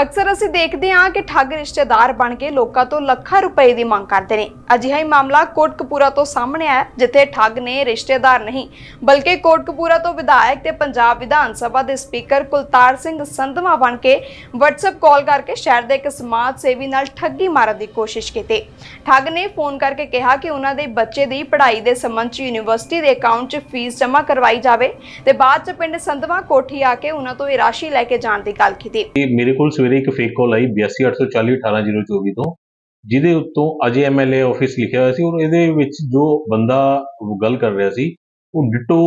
ਅਕਸਰ ਅਸੀਂ ਦੇਖਦੇ ਹਾਂ ਕਿ ਠੱਗ ਰਿਸ਼ਤੇਦਾਰ ਬਣ ਕੇ ਲੋਕਾਂ ਤੋਂ ਲੱਖਾਂ ਰੁਪਏ ਦੀ ਮੰਗ ਕਰਦੇ ਨੇ। ਅਜਿਹਾ ਹੀ ਮਾਮਲਾ ਕੋਟਕਪੂਰਾ ਤੋਂ ਸਾਹਮਣੇ ਆਇਆ, ਜਿੱਥੇ ਠੱਗ ਨੇ ਰਿਸ਼ਤੇਦਾਰ ਨਹੀਂ, ਬਲਕਿ ਕੋਟਕਪੂਰਾ ਤੋਂ ਵਿਧਾਇਕ ਤੇ ਪੰਜਾਬ ਵਿਧਾਨ ਸਭਾ ਦੇ ਸਪੀਕਰ ਕੁਲਤਾਰ ਸਿੰਘ ਸੰਧਵਾ ਬਣ ਕੇ WhatsApp ਕਾਲ ਕਰਕੇ ਸ਼ਹਿਰ ਦੇ ਇੱਕ ਸਮਾਜ ਸੇਵੀ ਨਾਲ ਠੱਗੀ ਮਾਰਨ ਦੀ ਕੋਸ਼ਿਸ਼ ਕੀਤੀ। ਠੱਗ ਨੇ ਫੋਨ ਕਰਕੇ ਕਿਹਾ ਕਿ ਉਹਨਾਂ ਦੇ ਬੱਚੇ ਦੀ ਪੜ੍ਹਾਈ ਦੇ ਸੰਬੰਧ 'ਚ ਯੂਨੀਵਰਸਿਟੀ ਦੇ ਅਕਾਊਂਟ 'ਚ ਫੀਸ ਜਮ੍ਹਾਂ ਕਰਵਾਈ ਜਾਵੇ ਤੇ ਬਾਅਦ 'ਚ ਪਿੰਡ ਸੰਧਵਾ ਕੋਠੀ ਆ ਕੇ ਉਹਨਾਂ ਤੋਂ ਇਹ ਰਾਸ਼ੀ ਲੈ ਕੇ ਜਾਣ ਦੀ ਗੱਲ ਕੀਤੀ। ਮੇਰੇ ਕੋਲ ਸਵੇਰੇ ਇੱਕ ਫੇਕ ਕਾਲ ਆਈ 8284 18024 ਤੋਂ, ਜਿਹਦੇ ਉੱਤੋਂ ਅਜੇ ਐਮਐਲਏ ਆਫਿਸ ਲਿਖਿਆ ਹੋਇਆ ਸੀ ਔਰ ਇਹਦੇ ਵਿੱਚ ਜੋ ਬੰਦਾ ਗੱਲ ਕਰ ਰਿਹਾ ਸੀ, ਉਹ ਡਿਟੋ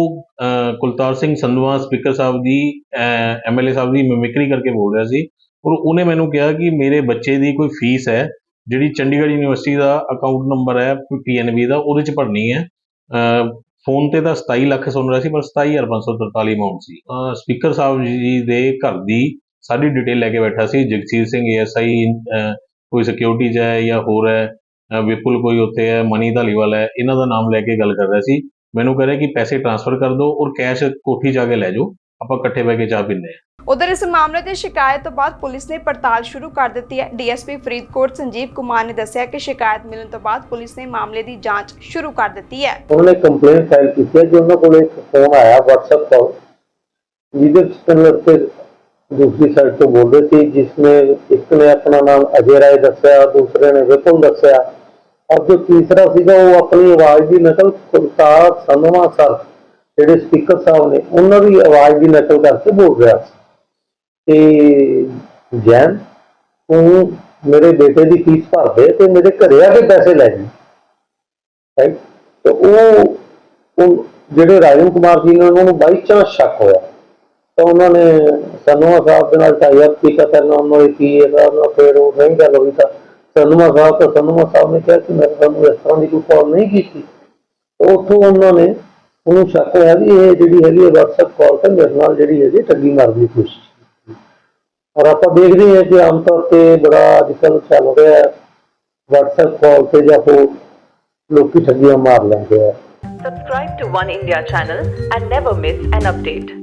ਕੁਲਤਾਰ ਸਿੰਘ ਸੰਧਵਾ ਸਪੀਕਰ ਸਾਹਿਬ ਦੀ ਐਮਐਲਏ ਸਾਹਿਬ ਦੀ ਮਿਮਿਕਰੀ ਕਰਕੇ ਬੋਲ ਰਿਹਾ ਸੀ ਔਰ ਉਹਨੇ ਮੈਨੂੰ ਕਿਹਾ ਕਿ ਮੇਰੇ ਬੱਚੇ ਦੀ ਕੋਈ ਫੀਸ ਹੈ, ਜਿਹੜੀ ਚੰਡੀਗੜ੍ਹ ਯੂਨੀਵਰਸਿਟੀ ਦਾ ਅਕਾਊਂਟ ਨੰਬਰ ਹੈ ਪੀਐਨਬੀ ਦਾ, ਉਹਦੇ ਚ ਭਰਨੀ ਹੈ। ਫੋਨ ਤੇ ਤਾਂ 27 ਲੱਖ ਸੁਣ ਰਿਹਾ ਸੀ, ਪਰ 27543 ਅਮਾਉਂਟ ਸੀ ਸਪੀਕਰ ਸਾਹਿਬ ਜੀ ਦੇ ਘਰ ਦੀ ਸਾਰੀ ਡਿਟੇਲ ਲੈ ਕੇ ਬੈਠਾ ਸੀ। ਜਗਸੀਰ ਸਿੰਘ ਐਸਆਈ ਕੋਈ ਸਿਕਿਉਰਿਟੀ ਚ ਜਾਂ ਹੋਰ ਹੈ ਵਿਪੁਲ ਕੋਈ ਉੱਥੇ ਹੈ ਮਨੀ ਧਾਲੀਵਾਲ ਹੈ ਇਹਨਾਂ ਦਾ ਨਾਮ ਲੈ ਕੇ ਗੱਲ ਕਰ ਰਿਹਾ ਸੀ। ਮੈਨੂੰ ਕਹ ਰਿਹਾ ਕਿ ਪੈਸੇ ਟ੍ਰਾਂਸਫਰ ਕਰ ਦਿਓ ਔਰ ਕੈਸ਼ ਕੋਠੀ ਜਾ ਕੇ ਲੈ ਜਾਓ। ਆਪਾਂ ਇਕੱਠੇ ਬੈ ਕੇ ਚਾਹ ਪੀਂਦੇ ਆ ਉਧਰ ਇਸ ਮਾਮਲੇ ਦੀ ਸ਼ਿਕਾਇਤ ਤੋਂ ਬਾਅਦ ਪੁਲਿਸ ਨੇ ਪੜਤਾਲ ਸ਼ੁਰੂ ਕਰ ਦਿੱਤੀ ਹੈ। ਡੀਐਸਪੀ ਫਰੀਦਕੋਟ ਸੰਜੀਵ ਕੁਮਾਰ ਨੇ ਦੱਸਿਆ ਕਿ ਸ਼ਿਕਾਇਤ ਮਿਲਣ ਤੋਂ ਬਾਅਦ ਪੁਲਿਸ ਨੇ ਮਾਮਲੇ ਦੀ ਜਾਂਚ ਸ਼ੁਰੂ ਕਰ ਦਿੱਤੀ ਹੈ। ਉਹਨਾਂ ਨੇ ਕੰਪਲੇਂਟ ਫਾਈਲ ਕੀਤੀ ਹੈ ਜੋ। ਕੋਲ ਇੱਕ ਫੋਨ ਆਇਆ WhatsApp ਕਾਲ ਜਿਹਦੇ ਵਿੱਚ ਲੜਕੇ दूसरी साइड से बोल ਸੀ थे जिसमें एक ने अपना नाम अजय राय दसया दूसरे ने विपुल दसया और जो तीसरा ਸੀਗਾ, ਉਹ ਆਪਣੀ ਆਵਾਜ਼ ਦੀ ਨਕਲ ਕੁਲਤਾਰ ਸੰਧਵਾ ਸਰ, ਜਿਹੜੇ ਸਪੀਕਰ ਸਾਹਿਬ ਨੇ, ਉਹਨਾਂ ਦੀ ਆਵਾਜ਼ ਦੀ ਨਕਲ ਕਰਕੇ ਬੋਲ ਰਿਹਾ ਸੀ। ਤੇ ਜੈਨ ਉਹ ਮੇਰੇ ਬੇਟੇ ਦੀ ਫੀਸ ਭਰ ਦੇ ਤੇ ਮੇਰੇ ਘਰੇ ਆ ਕੇ ਪੈਸੇ ਲੈ ਜੀ। ਰਾਈਟ ਤੇ ਉਹ ਜਿਹੜੇ ਰਾਜਨ ਕੁਮਾਰ ਜੀ ਨੇ ਉਹਨਾਂ ਨੂੰ ਬਾਈ ਚਾਂਸ ਸ਼ੱਕ ਹੋਇਆ। ਤਾਂ ਉਹਨਾਂ ਨੇ ਸਨੂਆ ਸਾਹਿਬ ਦੇ ਨਾਲ ਟਾਈ ਕੀਤਾ ਪਹਿਲਾਂ ਉਹਨਾਂ ਨੇ ਕੀ ਇਹਦਾ ਉਹਨਾਂ ਫਿਰ ਉਹ ਨਹੀਂ ਗੱਲ ਹੋਈ ਤਾਂ ਸਨੂਆ ਸਾਹਿਬ ਤਾਂ ਸਨੂਆ ਸਾਹਿਬ ਨੇ ਕਿਹਾ ਕਿ ਮੈਂ ਤੁਹਾਨੂੰ ਇਸ ਤਰ੍ਹਾਂ ਦੀ ਕੋਈ ਕਾਲ ਨਹੀਂ ਕੀਤੀ। ਉੱਥੋਂ ਉਹਨਾਂ ਨੇ ਉਹਨੂੰ ਸ਼ੱਕ ਹੋਇਆ ਵੀ ਇਹ ਜਿਹੜੀ ਹੈਗੀ ਹੈ WhatsApp ਕਾਲ ਤੇ ਮੇਰੇ ਨਾਲ ਜਿਹੜੀ ਹੈਗੀ ਠੱਗੀ ਮਾਰਨ ਦੀ ਕੋਸ਼ਿਸ਼ ਔਰ ਆਪਾਂ ਦੇਖਦੇ ਹਾਂ ਕਿ ਆਮ ਤੌਰ ਤੇ ਬੜਾ ਅੱਜਕੱਲ ਚੱਲ ਰਿਹਾ ਹੈ, WhatsApp ਕਾਲ ਤੇ ਜਾਂ ਹੋਰ ਲੋਕੀ ਠੱਗੀਆਂ ਮਾਰ ਲੈਂਦੇ ਆ। Subscribe to One India channel and never miss an update.